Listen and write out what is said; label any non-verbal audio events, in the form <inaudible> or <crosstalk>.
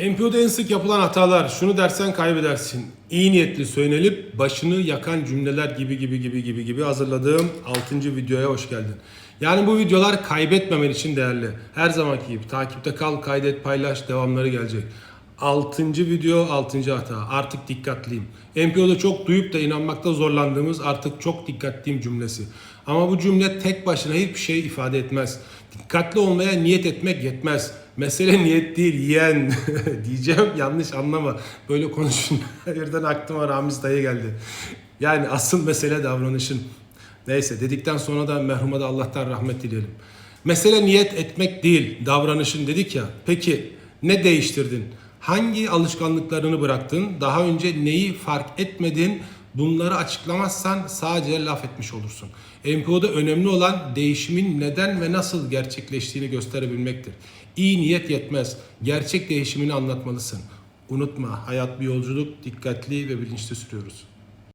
MPO'da en sık yapılan hatalar şunu dersen kaybedersin. İyi niyetli söylenip başını yakan cümleler gibi gibi gibi gibi gibi hazırladığım 6. videoya hoş geldin. Yani bu videolar kaybetmemen için değerli. Her zamanki gibi takipte kal, kaydet, paylaş, devamları gelecek. 6. video 6. hata. Artık dikkatliyim. MPO'da çok duyup da inanmakta zorlandığımız artık çok dikkatliyim cümlesi. Ama bu cümle tek başına hiçbir şey ifade etmez. Dikkatli olmaya niyet etmek yetmez. Mesele niyet değil yiyen <laughs> diyeceğim yanlış anlama. Böyle konuşun. <laughs> Birden aklıma Ramiz dayı geldi. Yani asıl mesele davranışın. Neyse dedikten sonra da merhuma da Allah'tan rahmet dileyelim. Mesele niyet etmek değil davranışın dedik ya. Peki ne değiştirdin? Hangi alışkanlıklarını bıraktın? Daha önce neyi fark etmedin? Bunları açıklamazsan sadece laf etmiş olursun. MPO'da önemli olan değişimin neden ve nasıl gerçekleştiğini gösterebilmektir. İyi niyet yetmez. Gerçek değişimini anlatmalısın. Unutma hayat bir yolculuk, dikkatli ve bilinçli sürüyoruz.